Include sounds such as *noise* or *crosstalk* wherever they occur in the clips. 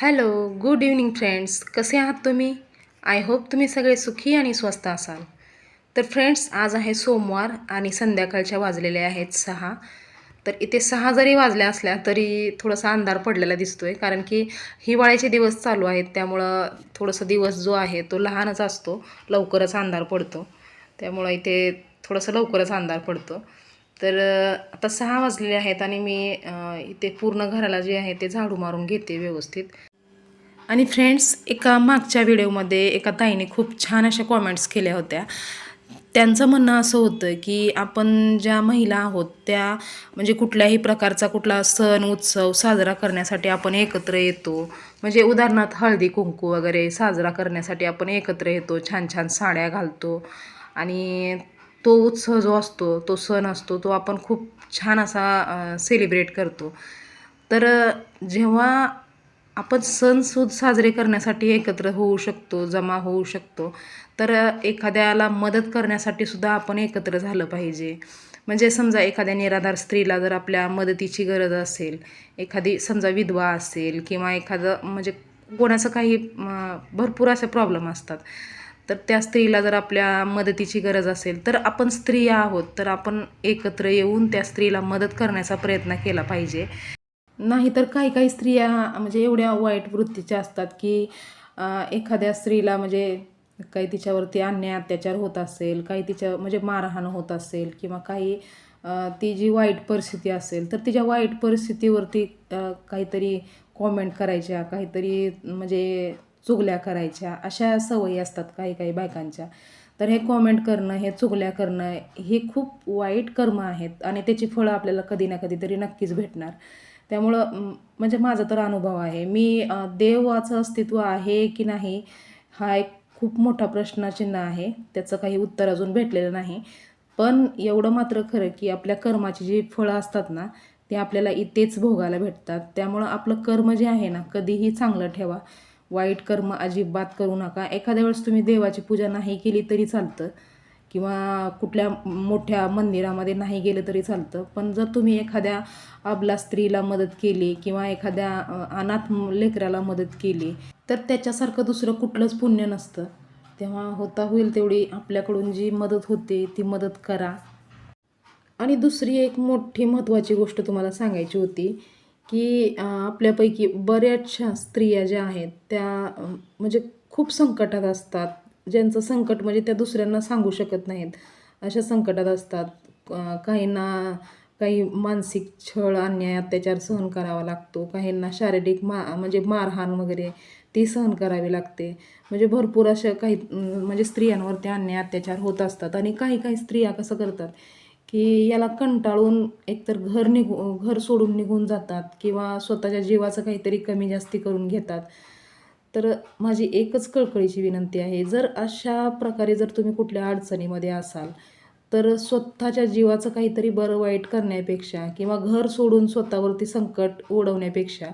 Hello good evening friends कसे आहात तुम्ही? आय होप तुम्ही सगळे सुखी आणि स्वस्त असाल. तर फ्रेंड्स आज आहे सोमवार आणि संध्याकाळच्या वाजलेल्या आहेत सहा. तर इथे सहा जरी वाजल्या असल्या तरी थोडासा अंधार पडलेला दिसतो आहे कारण की हिवाळ्याचे दिवस चालू आहेत. त्यामुळं थोडंसं दिवस जो आहे तो लहानच असतो. लवकरच अंधार पडतो. त्यामुळं इथे थोडंसं लवकरच अंधार पडतो. तर आता सहा वाजलेले आहेत आणि मी इथे पूर्ण घराला जे आहे ते झाडू मारून घेते व्यवस्थित. आणि फ्रेंड्स एका मागच्या व्हिडिओमध्ये एका ताईने खूप छान अशा कॉमेंट्स केल्या होत्या. त्यांचं म्हणणं असं होतं की आपण ज्या महिला आहोत त्या म्हणजे कुठल्याही प्रकारचा कुठला सण उत्सव साजरा करण्यासाठी आपण एकत्र येतो. म्हणजे उदाहरणार्थ हळदी कुंकू वगैरे साजरा करण्यासाठी आपण एकत्र येतो छान छान साड्या घालतो. आणि तो उत्सव जो असतो तो सण असतो तो आपण खूप छान असा सेलिब्रेट करतो. तर जेव्हा आपण सणसूद साजरे करण्यासाठी एकत्र होऊ शकतो जमा होऊ शकतो. तर एखाद्याला मदत करण्यासाठी सुद्धा आपण एकत्र झालं पाहिजे. म्हणजे समजा एखाद्या निराधार स्त्रीला जर आपल्या मदतीची गरज असेल एखादी समजा विधवा असेल किंवा एखादं म्हणजे कोणाचं काही भरपूर असे प्रॉब्लेम असतात. तर त्या स्त्रीला जर आपल्या मदतीची गरज असेल तर आपण स्त्रिया आहोत तर आपण एकत्र येऊन त्या स्त्रीला मदत करण्याचा प्रयत्न केला पाहिजे. नाहीतर काही काही स्त्रिया म्हणजे एवढ्या वाईट वृत्तीच्या असतात की एखाद्या स्त्रीला म्हणजे काही तिच्यावरती अन्याय अत्याचार होत असेल काही तिच्या म्हणजे मारहाण होत असेल किंवा काही ती जी वाईट परिस्थिती असेल तर तिच्या वाईट परिस्थितीवरती काहीतरी कॉमेंट करायच्या काहीतरी म्हणजे चुगल्या करायच्या अशा सवयी असतात काही काही बायकांच्या. तर हे कॉमेंट करणं हे चुगल्या करणं हे खूप वाईट कर्म आहेत आणि त्याची फळं आपल्याला कधी ना कधीतरी नक्कीच भेटणार. त्यामुळं म्हणजे माझा तर अनुभव आहे. मी देवाचं अस्तित्व आहे की नाही हा एक खूप मोठा प्रश्नचिन्ह आहे. त्याचं काही उत्तर अजून भेटलेलं नाही. पण एवढं मात्र खरं की आपल्या कर्माची जी फळं असतात ना ते आपल्याला इथेच भोगायला भेटतात. त्यामुळं आपलं कर्म जे आहे ना कधीही चांगलं ठेवा. वाईट कर्म अजिबात करू नका. एखाद्या वेळेस तुम्ही देवाची पूजा नाही केली तरी चालतं. किंवा कुठल्या मोठ्या मंदिरामध्ये नाही गेलं तरी चालतं. पण जर तुम्ही एखाद्या अबला स्त्रीला मदत केली किंवा एखाद्या अनाथ लेकराला मदत केली तर त्याच्यासारखं दुसरं कुठलंच पुण्य नसतं. तेव्हा होता होईल तेवढी आपल्याकडून जी मदत होते ती मदत करा. आणि दुसरी एक मोठी महत्त्वाची गोष्ट तुम्हाला सांगायची होती की आपल्यापैकी बऱ्याचशा स्त्रिया ज्या आहेत त्या म्हणजे खूप संकटात असतात. ज्यांचं संकट म्हणजे त्या दुसऱ्यांना सांगू शकत नाहीत. अशा संकटात असतात. काहींना काही मानसिक छळ अन्याय अत्याचार सहन करावा लागतो. काहींना शारीरिक मा म्हणजे मारहाण वगैरे ती सहन करावी लागते. म्हणजे भरपूर अशा काही म्हणजे स्त्रियांवरती अन्याय अत्याचार होत असतात. आणि काही काही स्त्रिया कसं करतात की याला कंटाळून एकतर घर निघू घर सोडून निघून जातात किंवा स्वतःच्या जीवाचं काहीतरी कमी जास्ती करून घेतात. तर माझी एकच कळकळीची विनंती आहे जर अशा प्रकारे जर तुम्ही कुठल्या अडचणीमध्ये असाल तर स्वतःच्या जीवाचं काहीतरी बरं वाईट करण्यापेक्षा किंवा घर सोडून स्वतःवरती संकट ओढवण्यापेक्षा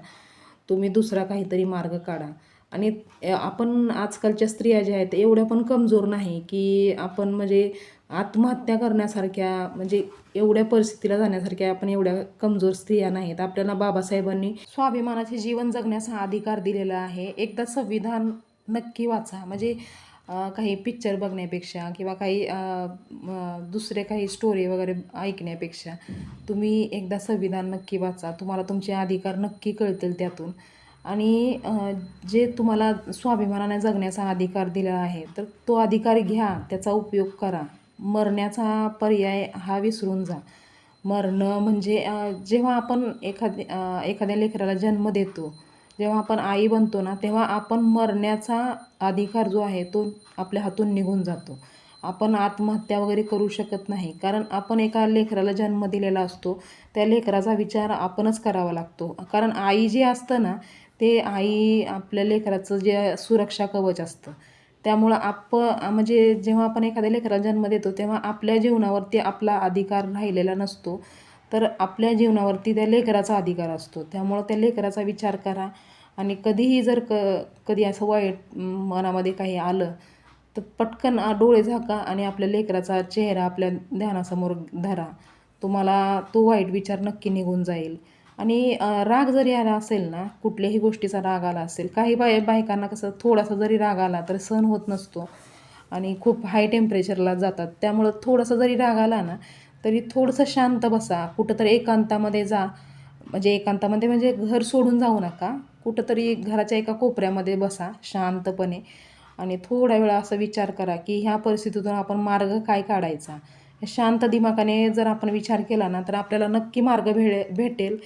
तुम्ही दुसरा काहीतरी मार्ग काढा. आणि आपण आजकालच्या स्त्रिया ज्या आहेत एवढ्या पण कमजोर नाही की आपण म्हणजे आत्महत्या करण्यासारख्या म्हणजे एवढ्या परिस्थितीला जाण्यासारख्या आपण एवढ्या कमजोर स्त्रिया नाहीत. आपल्याला बाबासाहेबांनी स्वाभिमानाचे जीवन जगण्याचा हा अधिकार दिलेला आहे. एकदा संविधान नक्की वाचा. म्हणजे काही पिक्चर बघण्यापेक्षा किंवा काही दुसरे काही स्टोरी वगैरे ऐकण्यापेक्षा तुम्ही एकदा संविधान नक्की वाचा. तुम्हाला तुमचे अधिकार नक्की कळतील त्यातून. आणि जे तुम्हाला स्वाभिमानाने जगण्याचा अधिकार दिला आहे तर तो अधिकार घ्या. त्याचा उपयोग करा. मरण्याचा पर्याय हा विसरून जा. मरणं म्हणजे जेव्हा आपण एखाद्या एखाद्या लेकराला जन्म देतो जेव्हा आपण आई बनतो ना तेव्हा आपण मरण्याचा अधिकार जो आहे तो आपल्या हातून निघून जातो. आपण आत्महत्या वगैरे करू शकत नाही. कारण आपण एका लेकराला जन्म दिलेला असतो त्या लेकराचा विचार आपणच करावा लागतो. कारण आई जे असतं ना ते आई आपल्या लेकराचं जे सुरक्षा कवच असतं. त्यामुळं आप म्हणजे जेव्हा आपण एखाद्या लेकराला जन्म देतो तेव्हा आपल्या जीवनावरती आपला अधिकार राहिलेला नसतो. तर आपल्या जीवनावरती त्या लेकराचा अधिकार असतो. त्यामुळं त्या लेकराचा विचार करा आणि कधीही जर क कधी असं वाईट मनामध्ये काही आलं तर पटकन डोळे झाका आणि आपल्या लेकराचा चेहरा आपल्या ध्यानासमोर धरा. तुम्हाला तो वाईट विचार नक्की निघून जाईल. आणि राग जरी आला असेल ना कुठल्याही गोष्टीचा राग आला असेल काही बाय बायकांना कसं थोडासा जरी राग आला तर सहन होत नसतो आणि खूप हाय टेम्परेचरला जातात. त्यामुळं थोडासा जरी राग आला ना तरी थोडंसं शांत बसा. कुठंतरी एकांतामध्ये जा. म्हणजे एकांतामध्ये म्हणजे घर सोडून जाऊ नका. कुठंतरी घराच्या एका कोपऱ्यामध्ये बसा शांतपणे. आणि थोड्या वेळा असा विचार करा की ह्या परिस्थितीतून आपण मार्ग काय काढायचा? शांत दिमागाने जर आपण विचार केला ना तर आपल्याला नक्की मार्ग भेळे भेटेल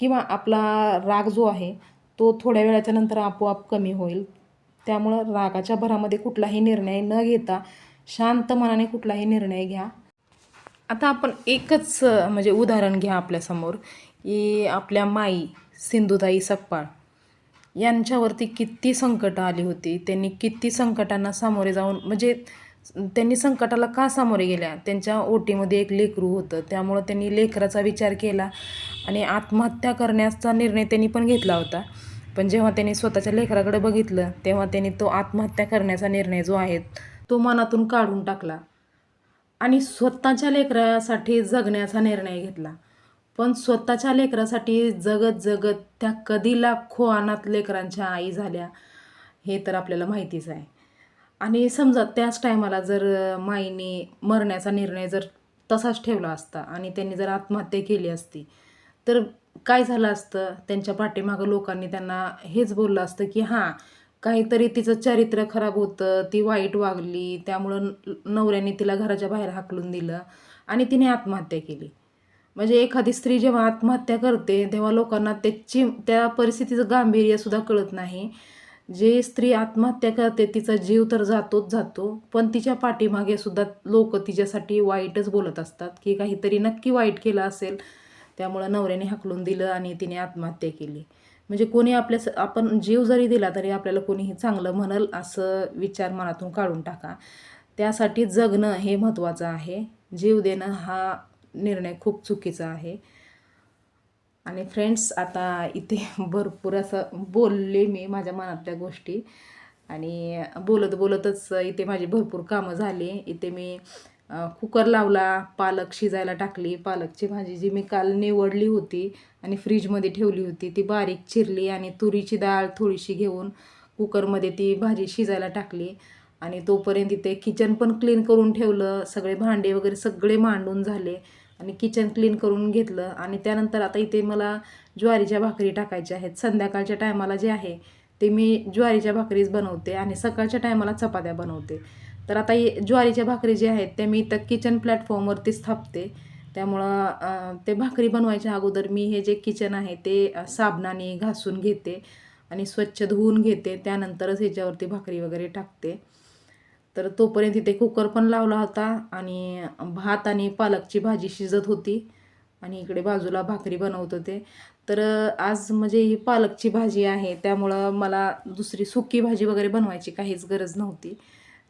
किंवा आपला राग जो आहे तो थोड्या वेळाच्या नंतर आपोआप कमी होईल. त्यामुळं रागाच्या भरामध्ये कुठलाही निर्णय न घेता शांत मनाने कुठलाही निर्णय घ्या. आता आपण एकच म्हणजे उदाहरण घ्या आपल्यासमोर की आपल्या माई सिंधुताई सकपाळ यांच्यावरती किती संकटं आली होती त्यांनी किती संकटांना सामोरे जाऊन म्हणजे त्यांनी संकटाला का सामोरे गेल्या? त्यांच्या ओटीमध्ये एक लेकरू होतं. त्यामुळं त्यांनी लेकराचा विचार केला आणि आत्महत्या करण्याचा निर्णय त्यांनी पण घेतला होता. पण जेव्हा त्यांनी स्वतःच्या लेकराकडे बघितलं तेव्हा त्यांनी तो आत्महत्या करण्याचा निर्णय जो आहे तो मनातून काढून टाकला आणि स्वतःच्या लेकरासाठी जगण्याचा निर्णय घेतला. पण स्वतःच्या लेकरासाठी जगत जगत त्या कधी लाखो अनाथ लेकरांच्या आई झाल्या हे तर आपल्याला माहितीच आहे. आणि समजा त्याच टायमाला जर माईने मरण्याचा निर्णय जर तसाच ठेवला असता आणि त्यांनी जर आत्महत्या केली असती तर काय झालं असतं? त्यांच्या पाठीमागं लोकांनी त्यांना हेच बोललं असतं की हां काहीतरी तिचं चारित्र्य खराब होतं ती वाईट वागली त्यामुळं न- नवऱ्याने तिला घराच्या बाहेर हाकलून दिलं आणि तिने आत्महत्या केली. म्हणजे एखादी स्त्री जेव्हा आत्महत्या करते तेव्हा लोकांना त्याची त्या परिस्थितीचं गांभीर्यसुद्धा कळत नाही. जे स्त्री आत्महत्या करते तिचा जीव तर जातोच जातो पण तिच्या पाठीमागे सुद्धा लोक तिच्यासाठी वाईटच बोलत असतात की काहीतरी नक्की वाईट केलं असेल त्यामुळं नवऱ्याने हाकलून दिलं आणि तिने आत्महत्या केली. म्हणजे कोणी आपल्या आपण जीव जरी दिला तरी आपल्याला कोणीही चांगलं म्हणल असं विचार मनातून काढून टाका. त्यासाठी जगणं हे महत्त्वाचं आहे. जीव देणं हा निर्णय खूप चुकीचा आहे. आणि फ्रेंड्स आता इथे *laughs* भरपूर असं बोलले मी माझ्या मनातल्या गोष्टी. आणि बोलत बोलतच इथे माझी भरपूर कामं झाली. इथे मी कुकर लावला पालक शिजायला टाकली. पालकची भाजी जी मी काल निवडली होती आणि फ्रीजमध्ये ठेवली होती ती बारीक चिरली आणि तुरीची डाळ थोडीशी घेऊन कुकरमध्ये ती भाजी शिजायला टाकली. आणि तोपर्यंत इथे किचन पण क्लीन करून ठेवलं. सगळे भांडे वगैरे सगळे मांडून झाले. आणि किचन क्लीन करून घेतलं. आणि त्यानंतर आता इथे मला ज्वारीच्या भाकरी टाकायच्या आहेत. संध्याकाळच्या टायमाला जे आहे ते मी ज्वारीच्या भाकरीच बनवते आणि सकाळच्या टायमाला चपात्या बनवते. तर आता ज्वारीच्या भाकरी जे आहेत ते मी इथं किचन प्लॅटफॉर्मवरतीच थापते. त्यामुळं ते भाकरी बनवायच्या अगोदर मी हे जे किचन आहे ते साबणाने घासून घेते आणि स्वच्छ धुवून घेते. त्यानंतरच ह्याच्यावरती भाकरी वगैरे टाकते. तर तोपर्यंत इथे कुकर पण लावला होता आणि भात आणि पालकची भाजी शिजत होती. आणि इकडे बाजूला भाकरी बनवत होते. तर आज म्हणजे ही पालकची भाजी आहे त्यामुळं मला दुसरी सुकी भाजी वगैरे बनवायची काहीच गरज नव्हती.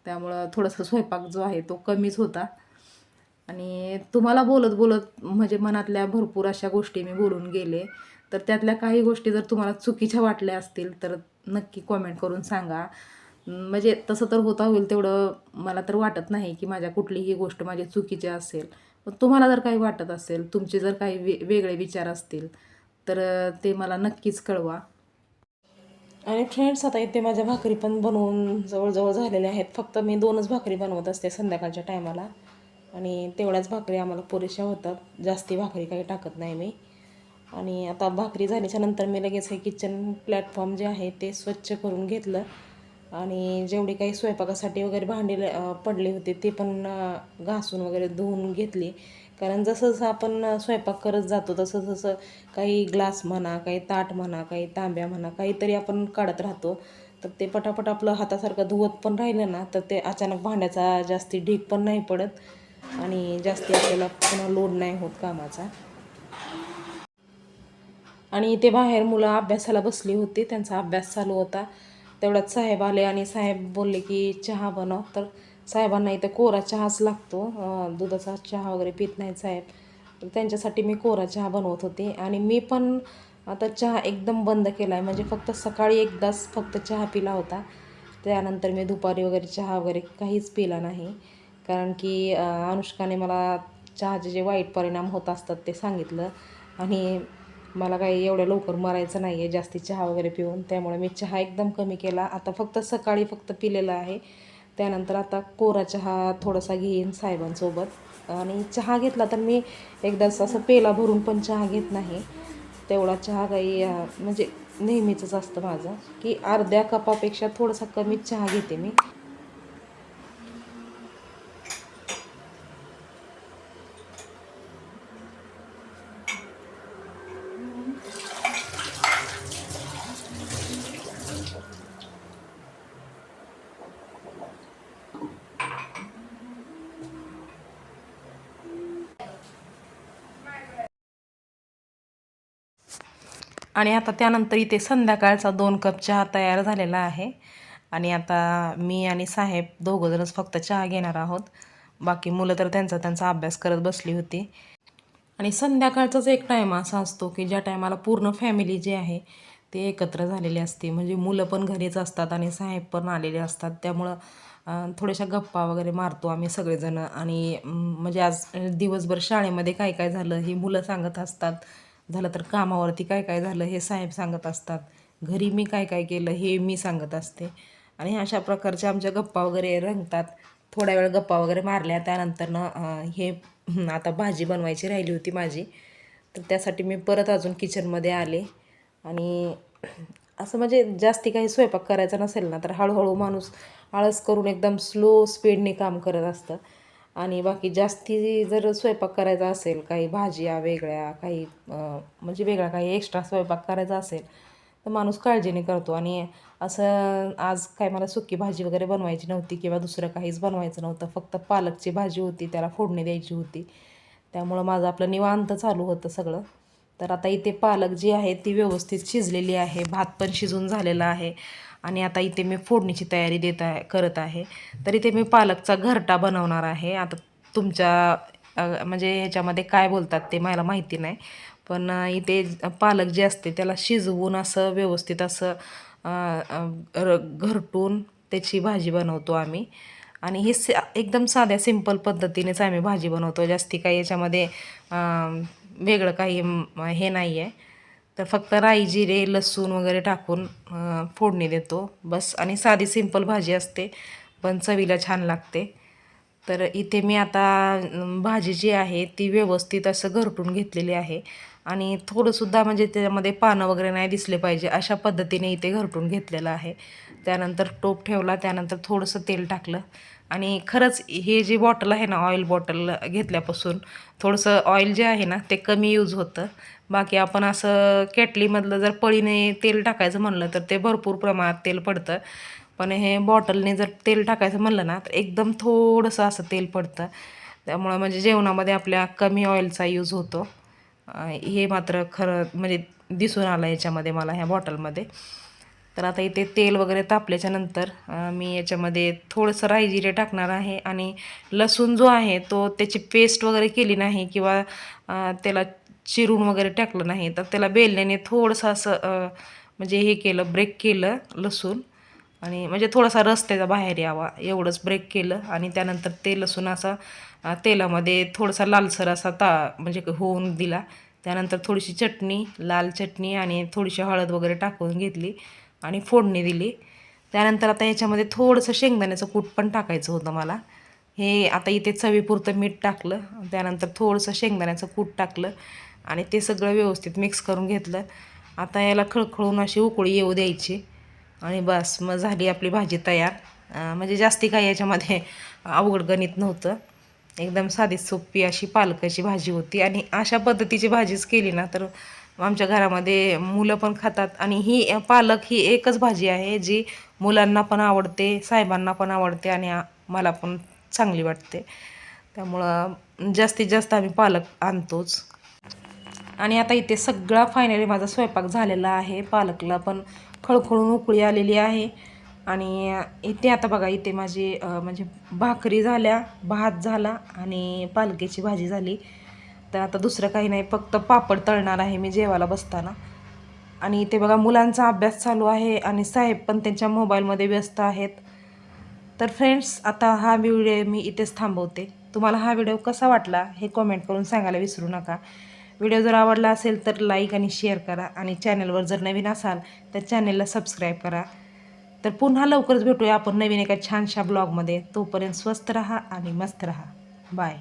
त्यामुळं थोडासा स्वयंपाक जो आहे तो कमीच होता. आणि तुम्हाला बोलत बोलत म्हणजे मनातल्या भरपूर अशा गोष्टी मी बोलून गेले. तर त्यातल्या काही गोष्टी जर तुम्हाला चुकीच्या वाटल्या असतील तर नक्की कॉमेंट करून सांगा. म्हणजे तसं तर होता होईल तेवढं मला तर वाटत नाही की माझ्या कुठलीही गोष्ट माझी चुकीची असेल. पण तुम्हाला जर काही वाटत असेल तुमचे जर काही वे वेगळे विचार असतील तर ते मला नक्कीच कळवा. आणि फ्रेंड्स आता इथे माझ्या भाकरी पण बनवून जवळजवळ झालेल्या आहेत. फक्त मी दोनच भाकरी बनवत असते संध्याकाळच्या टायमाला आणि तेवढ्याच भाकरी आम्हाला पुरेशा होतात. जास्ती भाकरी काही टाकत नाही मी. आणि आता भाकरी झाल्याच्यानंतर मी लगेच हे किचन प्लॅटफॉर्म जे आहे ते स्वच्छ करून घेतलं. आणि जेवढी काही स्वयंपाकासाठी वगैरे भांडी पडले होते ते पण घासून वगैरे धुवून घेतली. कारण जसं जसं आपण स्वयंपाक करत जातो तसं जसं काही ग्लास म्हणा काही ताट म्हणा काही तांब्या म्हणा काहीतरी आपण काढत राहतो. तर ते पटापट आपलं हातासारखं धुवत पण राहिलं ना तर ते अचानक भांड्याचा जास्ती ढीग पण नाही पडत. आणि जास्ती आपल्याला पुन्हा लोड नाही होत कामाचा. आणि ते बाहेर मुलं अभ्यासाला बसली होती त्यांचा अभ्यास चालू होता. तेवढ्यात साहेब आले आणि साहेब बोलले की चहा बनव. तर साहेबांना इथं कोरा चहाच लागतो. दुधाचा चहा वगैरे पित नाहीत साहेब. तर त्यांच्यासाठी मी कोरा चहा बनवत होते. आणि मी पण आता चहा एकदम बंद केला आहे म्हणजे फक्त सकाळी एकदाच फक्त चहा पिला होता. त्यानंतर मी दुपारी वगैरे चहा वगैरे काहीच पिला नाही. कारण की अनुष्काने मला चहाचे जे वाईट परिणाम होत असतात ते सांगितलं. आणि मला काही एवढ्या लवकर मरायचं नाही आहे जास्ती चहा वगैरे पिऊन. त्यामुळे मी चहा एकदम कमी केला. आता फक्त सकाळी फक्त पिलेला आहे. त्यानंतर आता कोरा चहा थोडासा घेईन साहेबांसोबत. आणि चहा घेतला तर मी एकदाच असं पेला भरून पण चहा घेत नाही. तेवढा चहा काही म्हणजे नेहमीचंच असतं माझं. की अर्ध्या कपापेक्षा थोडासा कमीच चहा घेते मी. आणि आता त्यानंतर इथे संध्याकाळचा दोन कप चहा तयार झालेला आहे. आणि आता मी आणि साहेब दोघंजणच फक्त चहा घेणार आहोत. बाकी मुलं तर त्यांचा त्यांचा अभ्यास करत बसली होती. आणि संध्याकाळचाच एक टाईम असा असतो की ज्या टायमाला पूर्ण फॅमिली जी आहे ते एकत्र झालेली असते. म्हणजे मुलं पण घरीच असतात आणि साहेब पण आलेले असतात. त्यामुळं थोड्याशा गप्पा वगैरे मारतो आम्ही सगळेजणं. आणि म्हणजे आज दिवसभर शाळेमध्ये काय काय झालं ही मुलं सांगत असतात. झालं तर कामावरती काय काय झालं हे साहेब सांगत असतात. घरी मी काय काय केलं हे मी सांगत असते. आणि अशा प्रकारच्या आमच्या गप्पा वगैरे रंगतात. थोड्या वेळ गप्पा वगैरे मारल्या त्यानंतरनं हे आता भाजी बनवायची राहिली होती माझी. तर त्यासाठी मी परत अजून किचनमध्ये आले. आणि असं म्हणजे जास्ती काही स्वयंपाक करायचा नसेल ना तर हळूहळू माणूस आळस करून एकदम स्लो स्पीडने काम करत असतं. आणि बाकी जास्ती जर स्वयंपाक करायचा असेल काही भाज्या वेगळ्या काही म्हणजे वेगळा काही एक्स्ट्रा स्वयंपाक करायचा असेल तर माणूस काळजीने करतो. आणि असं आज काय मला सुकी भाजी वगैरे बनवायची नव्हती किंवा दुसरं काहीच बनवायचं नव्हतं. फक्त पालकची भाजी होती त्याला फोडणी द्यायची होती. त्यामुळं माझं आपलं निवांत चालू होतं सगळं. तर आता इथे पालक जी आहे ती व्यवस्थित शिजलेली आहे. भात पण शिजून झालेला आहे. आणि आता इथे मी फोडणीची तयारी देत आहे करत आहे. तर इथे मी पालकचा घरटा बनवणार आहे. आता तुमच्या म्हणजे ह्याच्यामध्ये काय बोलतात ते मला माहिती नाही. पण इथे पालक जे असते त्याला शिजवून असं व्यवस्थित असं घरटून त्याची भाजी बनवतो आम्ही. आणि हे स एकदम साध्या सिंपल पद्धतीनेच आम्ही भाजी बनवतो. जास्ती काही याच्यामध्ये वेगळं काही हे नाही आहे तर फक्त राई जिरे लसूण वगैरे टाकून फोडणी देतो. बस. आणि साधी सिंपल भाजी असते पण चवीला छान लागते. तर इथे मी आता भाजी जी आहे ती व्यवस्थित असं घरटून घेतलेली आहे. आणि थोडंसुद्धा म्हणजे त्याच्यामध्ये पानं वगैरे नाही दिसले पाहिजे अशा पद्धतीने इथे घरटून घेतलेलं आहे. त्यानंतर टोप ठेवला त्यानंतर थोडंसं तेल टाकलं. आणि खरंच हे जी बॉटल आहे ना ऑइल बॉटल घेतल्यापासून थोडंसं ऑइल जे आहे ना ते कमी यूज होतं. बाकी आपण असं केटलीमधलं जर पळीने तेल टाकायचं म्हणलं तर ते भरपूर प्रमाणात तेल पडतं. पण हे बॉटलने जर तेल टाकायचं म्हणलं ना तर एकदम थोडंसं असं तेल पडतं. त्यामुळं म्हणजे जेवणामध्ये आपल्या कमी ऑइलचा यूज होतो. हे मात्र खरं म्हणजे दिसून आलं याच्यामध्ये मला ह्या बॉटलमध्ये तर आता इथे तेल वगैरे तापल्याच्या नंतर मी याच्यामध्ये थोडंसं राई जिरे टाकणार आहे आणि लसूण जो आहे तो त्याची पेस्ट वगैरे केली नाही किंवा त्याला चिरून वगैरे टाकलं नाही. तर त्याला बेलण्याने थोडंसं असं म्हणजे हे केलं ब्रेक केलं लसूण आणि म्हणजे थोडासा रस त्याचा बाहेर यावा एवढंच ब्रेक केलं आणि त्यानंतर ते लसूण असा तेलामध्ये थोडासा लालसर असा ता म्हणजे होऊन दिला. त्यानंतर थोडीशी चटणी लाल चटणी आणि थोडीशी हळद वगैरे टाकून घेतली. आणि फोडणी दिली. त्यानंतर आता याच्यामध्ये थोडंसं शेंगदाण्याचं कूट पण टाकायचं होतं मला. हे आता इथे चवीपुरतं मीठ टाकलं. त्यानंतर थोडंसं शेंगदाण्याचं कूट टाकलं आणि ते सगळं व्यवस्थित मिक्स करून घेतलं. आता याला खळखळून अशी उकळी येऊ द्यायची. आणि बस मग झाली आपली भाजी तयार. म्हणजे जास्ती काही याच्यामध्ये अवघड गणित नव्हतं. एकदम साधी सोपी अशी पालकाची भाजी होती. आणि अशा पद्धतीची भाजीच केली ना तर आमच्या घरामध्ये मुलं पण खातात आणि ही पालक ही एकच भाजी आहे जी मुलांना पण आवडते साहेबांना पण आवडते आणि मला पण चांगली वाटते. त्यामुळं जास्तीत जास्त आम्ही पालक आणतोच. आणि आता इथे सगळा फायनली माझा स्वयंपाक झालेला आहे. पालकला पण खळखळून उकळी आलेली आहे. आणि इथे आता बघा इथे माझी म्हणजे भाकरी झाल्या भात झाला आणि पालकीची भाजी झाली. तर आता दुसरं काही नाही फक्त पापड तळणार आहे मी जेवायला बसताना. आणि इथे बघा मुलांचा अभ्यास चालू आहे आणि साहेब पण त्यांच्या मोबाईलमध्ये व्यस्त आहेत. तर फ्रेंड्स आता हा व्हिडिओ मी इथेच थांबवते. तुम्हाला हा व्हिडिओ कसा वाटला हे कमेंट करून सांगायला विसरू नका. व्हिडिओ जर आवडला असेल तर लाईक आणि शेअर करा आणि चॅनलवर जर नवीन असाल तर चॅनलला सबस्क्राईब करा. तर पुन्हा लवकरच भेटूया आपण नवीन एका छानशा ब्लॉगमध्ये तोपर्यंत स्वस्त रहा आणि मस्त रहा. बाय